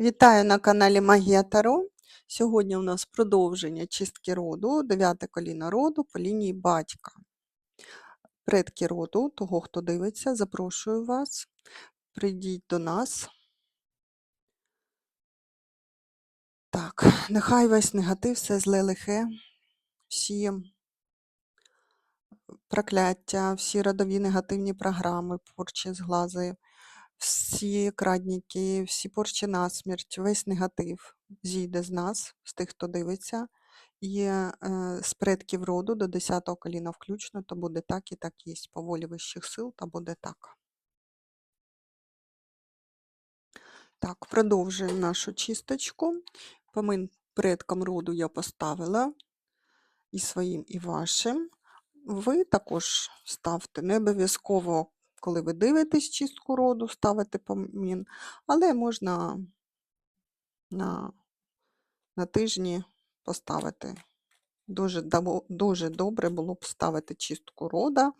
Вітаю на каналі Магія Таро. Сьогодні у нас продовження чистки роду, дев'яте коліно роду по лінії батька. Предки роду, того, хто дивиться, запрошую вас. Прийдіть до нас. Так, нехай весь негатив, все зле лихе, всі прокляття, всі родові негативні програми, порчі зглази, всі крадніки, всі порчі на смерть, весь негатив зійде з нас, з тих, хто дивиться, і е, з предків роду до 10-го коліна включно, то буде так і так є. По волі вищих сил, то буде так. Так, продовжуємо нашу чисточку. Помин предкам роду я поставила і своїм, і вашим. Ви також ставте, не обов'язково, коли ви дивитесь чистку роду, ставити помін, але можна на, на тижні поставити. Дуже, дуже добре було б ставити чистку рода,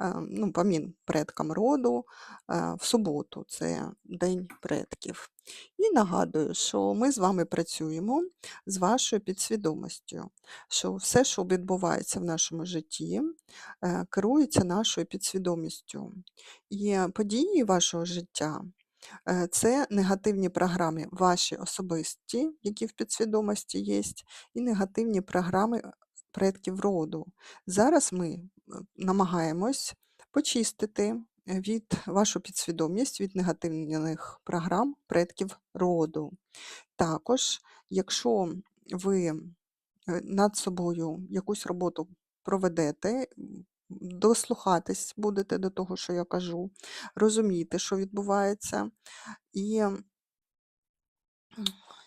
е, ну, помін предкам роду е, в суботу, це День предків. І нагадую, що ми з вами працюємо з вашою підсвідомістю, що все, що відбувається в нашому житті, е, керується нашою підсвідомістю. І події вашого життя е, це негативні програми ваші особисті, які в підсвідомості є, і негативні програми предків роду. Зараз ми е, намагаємось почистити від вашу підсвідомість від негативних програм предків роду. Також, якщо ви е, над собою якусь роботу проведете, дослухатись будете до того, що я кажу, розуміти, що відбувається, і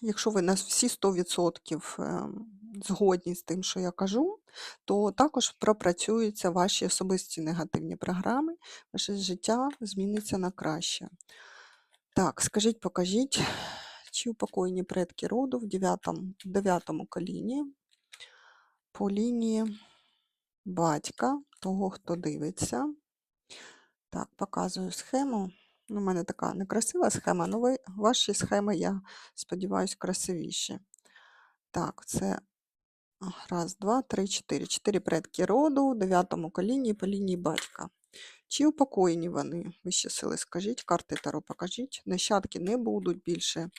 якщо ви на всі 100% ем, згодні з тим, що я кажу, то також пропрацюються ваші особисті негативні програми, ваше життя зміниться на краще. Так, скажіть, покажіть, чи упокоєні предки роду в 9, 9 коліні по лінії батька, того, хто дивиться. Так, показую схему. Ну, У мене така некрасива схема, але ваші схеми, я сподіваюся, красивіші. Так, це раз, два, три, чотири. Чотири предки роду дев'ятому коліні по лінії батька. Чи упокоєні вони? Вищі сили, скажіть, карти Таро покажіть. Нащадки не будуть більше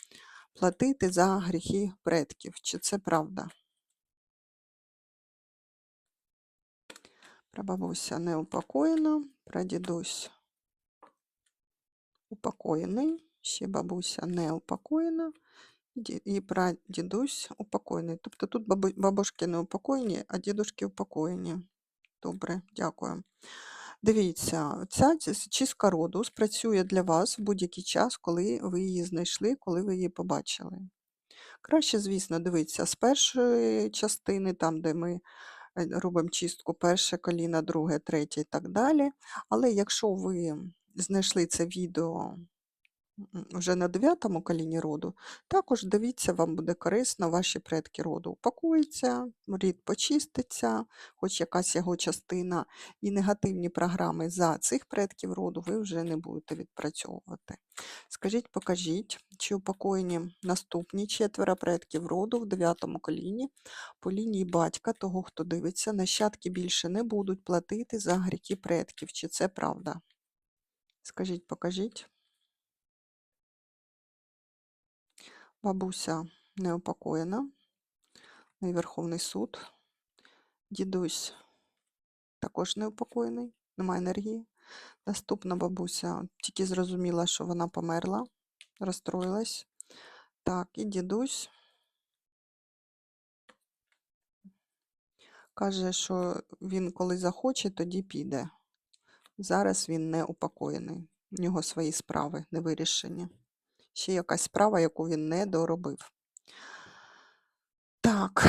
платити за гріхи предків. Чи це правда? Прабабуся не упокоєна, прадідусь упокоєний, ще бабуся не упокоєна, і ді- і прадідусь упокоєний. Тобто тут бабушки не упокоєні, а дідушки упокоєні. Добре, дякую. Дивіться, ця чистка роду спрацює для вас в будь-який час, коли ви її знайшли, коли ви її побачили. Краще, звісно, дивитися з першої частини, там, де ми е, робимо чистку, перше коліно, друге, третє і так далі. Але якщо ви знайшли це відео вже на дев'ятому коліні роду, також дивіться, вам буде корисно, ваші предки роду упакуються, рід почиститься, хоч якась його частина, і негативні програми за цих предків роду ви вже не будете відпрацьовувати. Скажіть, покажіть, чи упокоєні наступні четверо предків роду в дев'ятому коліні по лінії батька, того, хто дивиться, нащадки більше не будуть платити за гріхи предків. Чи це правда? Скажіть, покажіть. Бабуся неупокоєна, Верховний суд. Дідусь також неупокоєний, немає енергії. Наступна бабуся тільки зрозуміла, що вона померла, розстроїлась. Так, і дідусь каже, що він коли захоче, тоді піде. Зараз він не упокоєний. У нього свої справи не вирішені. Ще якась справа, яку він не доробив. Так.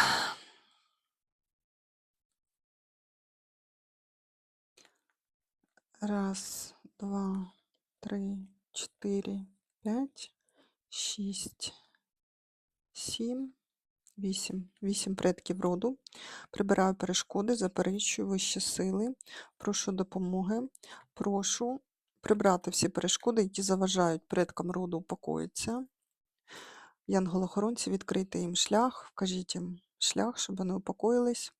Раз, два, три, чотири, п'ять, шість, сім, вісім. Вісім предків роду. Прибираю перешкоди, заперечую вищі сили. Прошу допомоги. Прошу прибрати всі перешкоди, які заважають предкам роду упокоїтися. Янголохоронці, відкрийте їм шлях, вкажіть їм шлях, щоб вони упокоїлись.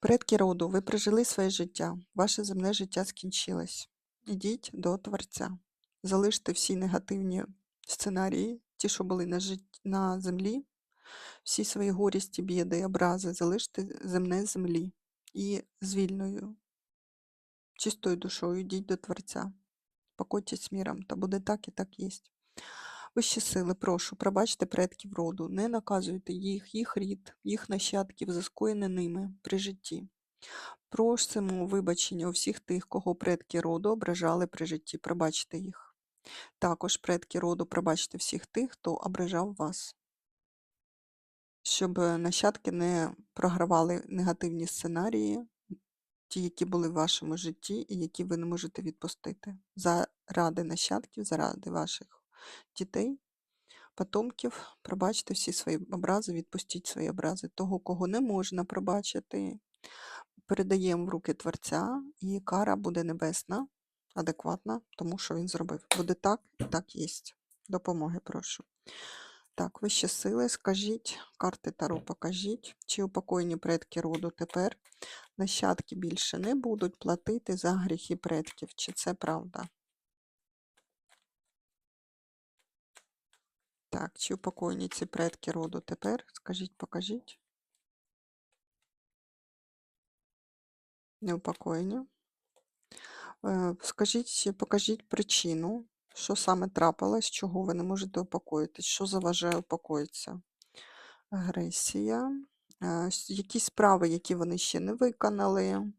Предки роду, ви прожили своє життя, ваше земне життя скінчилось. Ідіть до Творця. Залиште всі негативні сценарії, ті, що були на, жит... на землі, всі свої горісті, біди, образи, залиште земне землі і з вільною, чистою душою йдіть до Творця. Покойтесь міром, та буде так і так єсть. Вищі сили, прошу, пробачте предків роду, не наказуйте їх, їх рід, їх нащадків, за скоєне ними при житті. Просимо вибачення у всіх тих, кого предки роду ображали при житті, пробачте їх. Також предки роду пробачте всіх тих, хто ображав вас, щоб нащадки не програвали негативні сценарії, ті, які були в вашому житті і які ви не можете відпустити. Заради нащадків, заради ваших дітей, потомків, пробачте всі свої образи, відпустіть свої образи. Того, кого не можна пробачити, передаємо в руки Творця, і кара буде небесна, адекватна, тому що він зробив. Буде так і так єсть. Допомоги прошу. Так, вищі сили, скажіть, карти Таро покажіть, чи упокоєні предки роду тепер нащадки більше не будуть платити за гріхи предків, чи це правда? Так, чи упокоєні ці предки роду тепер? Скажіть, покажіть. Не упокоєні. Е, Скажіть, покажіть причину, що саме трапилось, чого ви не можете упокоїтись, що заважає упокоїтися. Агресія, якісь справи, які вони ще не виконали,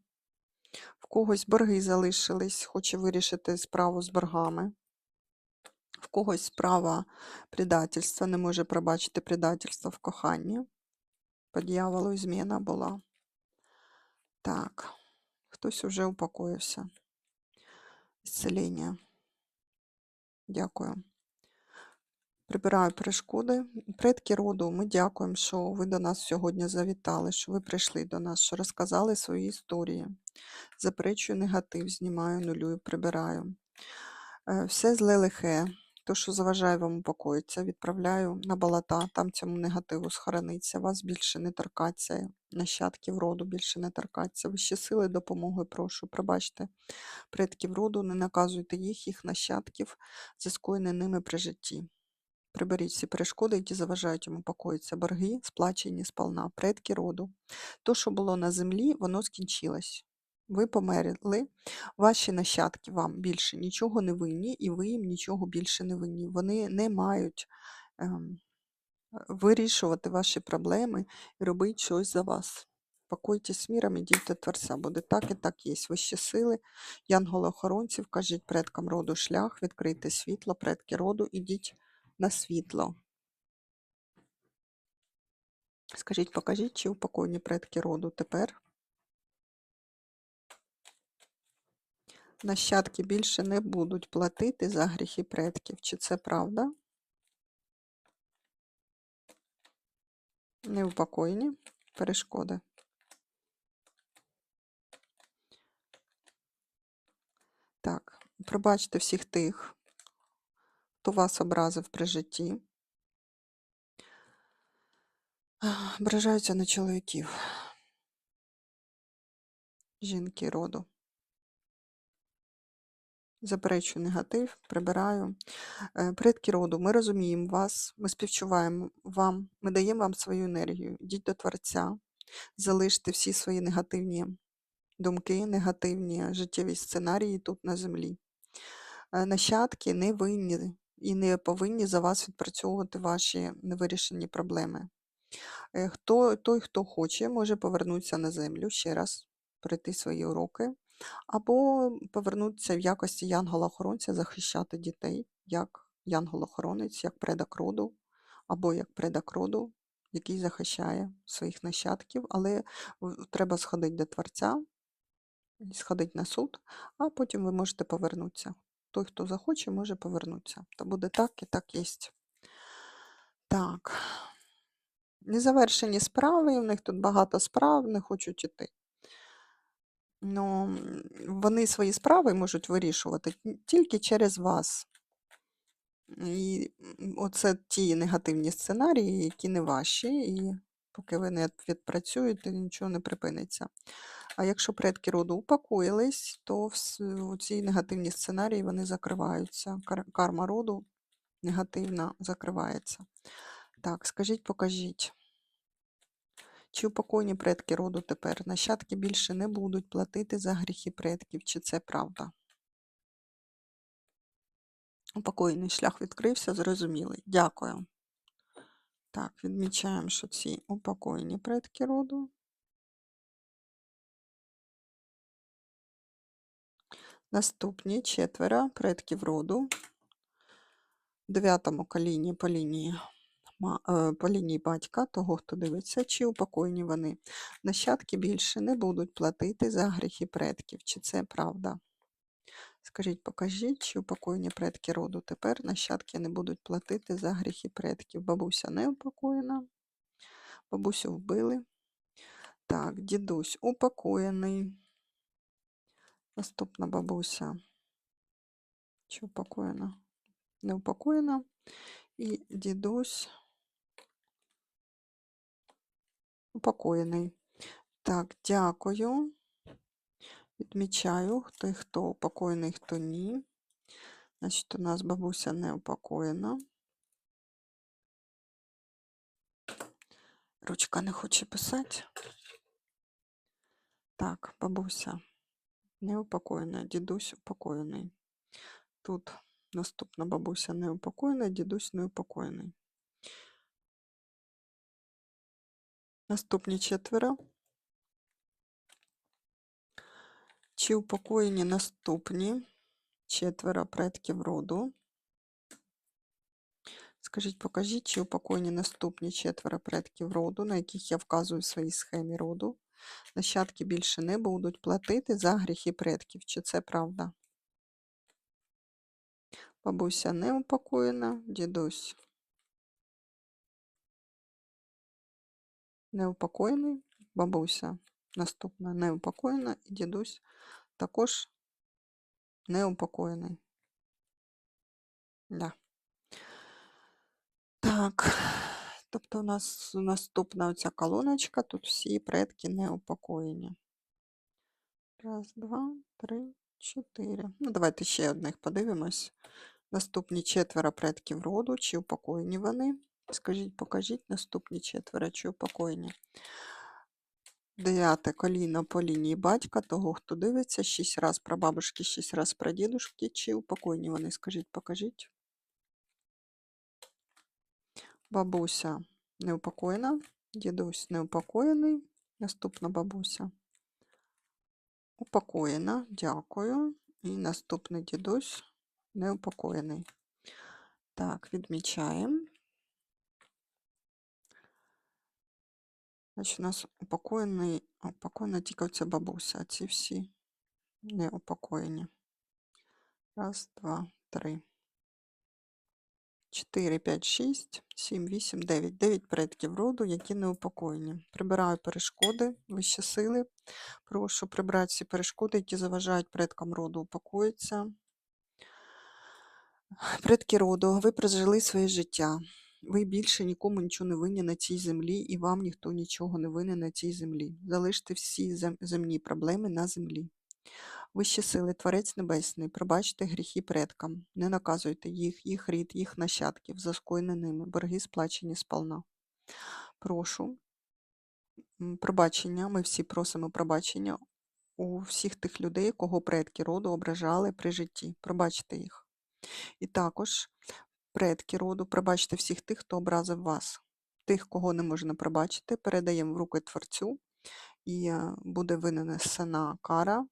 в когось борги залишились, хоче вирішити справу з боргами, в когось справа предательства, не може пробачити предательство в коханні. По дьяволу зміна була. Так, хтось уже упокоївся. Ісцеління. Дякую. Прибираю перешкоди. Предки роду, ми дякуємо, що ви до нас сьогодні завітали, що ви прийшли до нас, що розказали свої історії. Заперечую негатив, знімаю, нулюю, прибираю. Е, Все зле лихе, то, що заважає вам упокоїтися, відправляю на болота, там цьому негативу схорониться, вас більше не торкаться, нащадків роду більше не торкаться. Вищі сили допомоги прошу, пробачте предків роду, не наказуйте їх, їх нащадків, скоєне ними при житті. Приберіть всі перешкоди, які заважають йому покоїтися. Борги, сплачені сполна, предки роду. То, що було на землі, воно скінчилось. Ви померли, ваші нащадки вам більше нічого не винні, і ви їм нічого більше не винні. Вони не мають ем, вирішувати ваші проблеми і робити щось за вас. Покойтесь міром, ідіть до Творця. Буде так і так є. Вищі сили, янголи-охоронців, кажіть предкам роду шлях, відкрийте світло, предки роду, ідіть на світло. Скажіть, покажіть, чи упокойні предки роду тепер? Нащадки більше не будуть платити за гріхи предків. Чи це правда? Не упокоєні перешкоди. Так, пробачте всіх тих, хто вас образив при житті. Ображаються на чоловіків. Жінки роду. Заперечую негатив, прибираю. Е, Предки роду, ми розуміємо вас, ми співчуваємо вам, ми даємо вам свою енергію. Йдіть до Творця, залиште всі свої негативні думки, негативні життєві сценарії тут на землі. Е, Нащадки не винні і не повинні за вас відпрацьовувати ваші невирішені проблеми. Е, Хто, той, хто хоче, може повернутися на землю ще раз, пройти свої уроки, або повернутися в якості янгола-охоронця, захищати дітей, як янгол-охоронець, як предок роду, або як предок роду, який захищає своїх нащадків, але треба сходити до Творця, сходити на суд, а потім ви можете повернутися. Той, хто захоче, може повернутися. То буде так і так є. Так. Незавершені справи, у них тут багато справ, не хочуть іти. Ну, вони свої справи можуть вирішувати тільки через вас. І оце ті негативні сценарії, які не ваші, і поки ви не відпрацюєте, нічого не припиниться. А якщо предки роду упокоїлись, то ці негативні сценарії вони закриваються. Кар- Карма роду негативна закривається. Так, скажіть, покажіть. Чи упокойні предки роду тепер? Нащадки більше не будуть платити за гріхи предків, чи це правда? Упокоєний шлях відкрився, зрозумілий. Дякую. Так, відмічаємо, що ці упокоєні предки роду. Наступні четверо предків роду. В дев'ятому коліні по лінії, е, по лінії батька, того, хто дивиться, чи упокоєні вони. Нащадки більше не будуть платити за гріхи предків. Чи це правда? Скажіть, покажіть, чи упокоєні предки роду тепер нащадки не будуть платити за гріхи предків. Бабуся не упокоєна, бабусю вбили. Так, дідусь упокоєний. Наступна бабуся. Чи упокоєна? Не упокоєна. І дідусь упокоєний. Так, дякую. Відмічаю, хто хто упокоєний, хто ні. Значить, у нас бабуся не упокоєна. Ручка не хоче писати. Так, бабуся не упокоєна, дідусь упокоєний. Тут наступна бабуся не упокоєна, дідусь не упокоєний. Наступні четверо. Чи упокоєні наступні четверо предків роду? Скажіть, покажіть, чи упокоєні наступні четверо предків роду, на яких я вказую в своїй схемі роду. Нащадки більше не будуть платити за гріхи предків. Чи це правда? Бабуся не упокоєна, дідусь не упокоєний, бабуся наступна не упокоєна, і дідусь також не упокоєний. Да. Так, тобто у нас наступна оця колоночка, тут всі предки не упокоєні. Раз, два, три, чотири. Ну, давайте ще одних подивимось. Наступні четверо предків роду, чи упокоєні вони. Скажіть, покажіть наступні четверо, чи упокоєні. Дев'яте коліно по лінії батька, того, хто дивиться, шість раз про бабушки, шість раз про дідушки, чи упокоєні вони. Скажіть, покажіть. Бабуся неупокоєна, дідусь неупокоєний. Наступна бабуся упокоєна, дякую. І наступний дідусь неупокоєний. Так, відмічаємо. Значить, у нас упокоєний, упокоєна тільки оця бабуся, а ці всі не упокоєні. Раз, два, три. 4, 5, 6, 7, 8, 9. 9 предків роду, які не упокоєні. Прибираю перешкоди, вищі сили. Прошу прибрати всі перешкоди, які заважають предкам роду упокоїться. Предки роду, ви прожили своє життя. Ви більше нікому нічого не винні на цій землі, і вам ніхто нічого не винен на цій землі. Залиште всі земні проблеми на землі. Вищі сили, Творець Небесний, пробачте гріхи предкам, не наказуйте їх, їх рід, їх нащадків, за скоєне ними, борги сплачені сполна. Прошу пробачення, ми всі просимо пробачення у всіх тих людей, кого предки роду ображали при житті. Пробачте їх. І також предки роду, пробачте всіх тих, хто образив вас. Тих, кого не можна пробачити, передаємо в руки Творцю, і е, буде винесена кара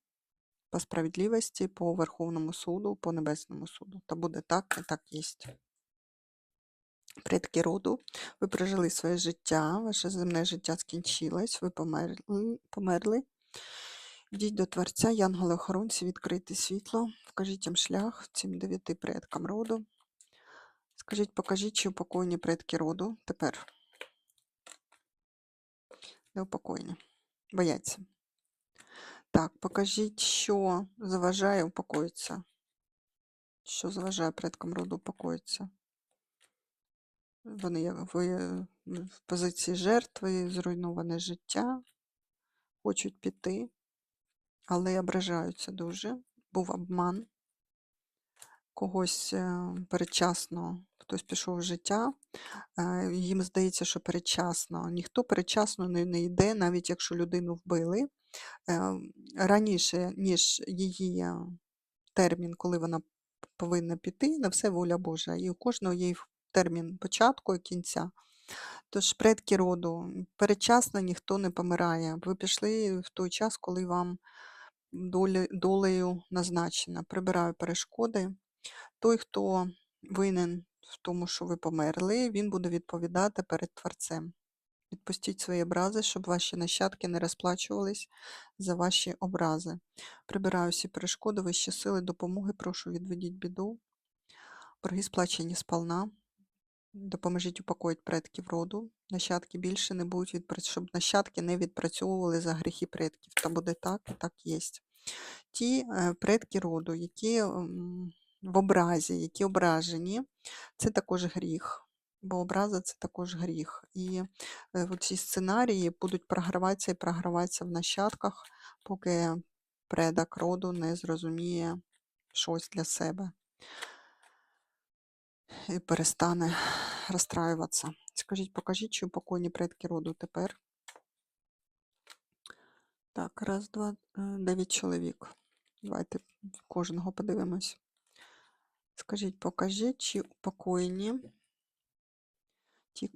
по справедливості, по Верховному суду, по Небесному суду. Та буде так і так єсть. Предки роду, ви прожили своє життя, ваше земне життя скінчилось, ви померли. померли. Йдіть до Творця, янголи-охоронці, відкрити світло, вкажіть їм шлях цим дев'яти предкам роду. Скажіть, покажіть, чи упокоєні предки роду тепер. Неупокоєні. Бояться. Так, покажіть, що заважає упокоїтися. Що заважає предкам роду упокоїтися. Вони в позиції жертви, зруйноване життя, хочуть піти, але ображаються дуже. Був обман. Когось е, передчасно хтось пішов в життя. е, Їм здається, що передчасно. Ніхто передчасно не, йде, навіть якщо людину вбили. Е, Раніше, ніж її е, термін, коли вона повинна піти, на все воля Божа. І у кожного є термін початку і кінця. Тож, предки роду, передчасно ніхто не помирає. Ви пішли в той час, коли вам долею назначено. Прибираю перешкоди. Той, хто винен в тому, що ви померли, він буде відповідати перед Творцем. Відпустіть свої образи, щоб ваші нащадки не розплачувались за ваші образи. Прибираю всі перешкоди, вищі сили, допомоги, прошу відведіть біду. Борги сплачені сполна. Допоможіть упокоїть предків роду. Нащадки більше не будуть відпрацьовувати, щоб нащадки не відпрацьовували за гріхи предків. Та буде так, так є. Ті е, предки роду, які в образі, які ображені, це також гріх. Бо образа це також гріх. І е, ці сценарії будуть програватися і програватися в нащадках, поки предок роду не зрозуміє щось для себе і перестане розстраюватися. Скажіть, покажіть, чи упокойні предки роду тепер. Так, раз, два, е, дев'ять чоловік. Давайте кожного подивимось. Скажіть, покажіть, чи упокоєні ті,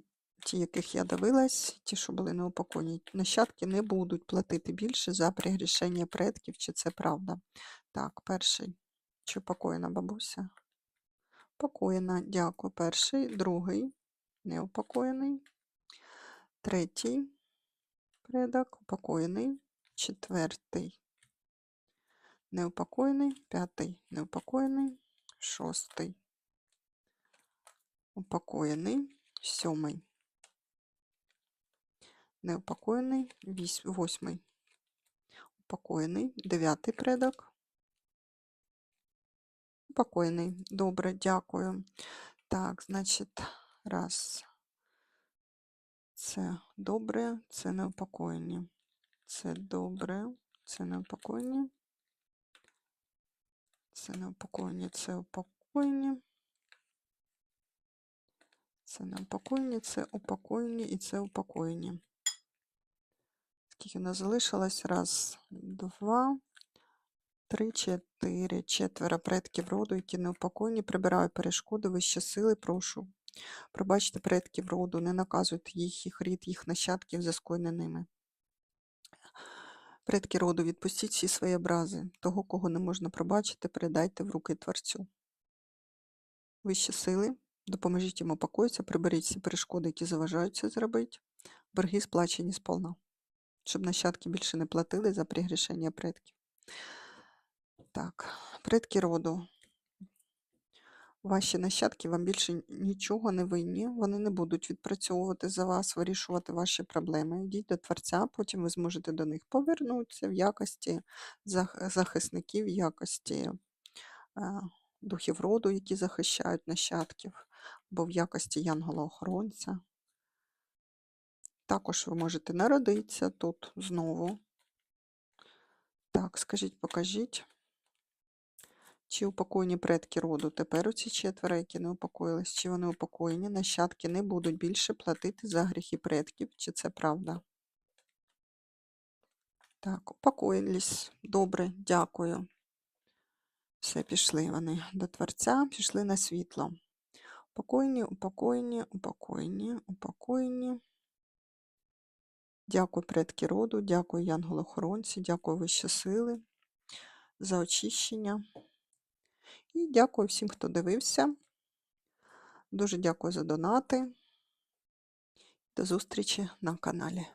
ті, яких я дивилась, ті, що були неупокоєні, нащадки не будуть платити більше за пригрішення предків, чи це правда? Так, перший. Чи упокоєна бабуся? Упокоєна, дякую. Перший, другий, неупокоєний. Третій предок, упокоєний. Четвертий, неупокоєний. П'ятий, неупокоєний. Шостий, упокоєний. Сьомий, неупокоєний. Восьмий, упокоєний. Дев'ятий предок. Упокоєний. Добре, дякую. Так, значить, раз. Це добре, це неупокоєні. Це добре, це неупокоєні. Це неупокоєні, це упокоєні. Це неупокоєні, це упокоєні і це упокоєні. Скільки у нас залишилось? Раз, два, три, чотири, четверо предків роду, які неупокоєні. Прибираю перешкоди, вищі сили, прошу. Пробачте предків роду, не наказуйте їх, їх рід, їх нащадків за ними. Предки роду, відпустіть всі свої образи. Того, кого не можна пробачити, передайте в руки Творцю. Вищі сили, допоможіть йому покоїтися, приберіть всі перешкоди, які заважають це зробити. Борги сплачені сполна, щоб нащадки більше не платили за пригрішення предків. Так, предки роду. Ваші нащадки вам більше нічого не винні, вони не будуть відпрацьовувати за вас, вирішувати ваші проблеми. Йдіть до Творця, потім ви зможете до них повернутися в якості захисників, в якості е, духів роду, які захищають нащадків, або в якості янгола-охоронця. Також ви можете народитися тут знову. Так, скажіть, покажіть. Чи упокоєні предки роду? Тепер оці четверо, які не упокоїлись, чи вони упокоєні, нащадки не будуть більше платити за гріхи предків, чи це правда? Так, упокоїлись. Добре, дякую. Все, пішли вони до Творця, пішли на світло. Упокоєні, упокоєні, упокоєні, упокоєні. Дякую предки роду, дякую янголохоронці, дякую вищі сили за очищення. І дякую всім, хто дивився. Дуже дякую за донати. До зустрічі на каналі.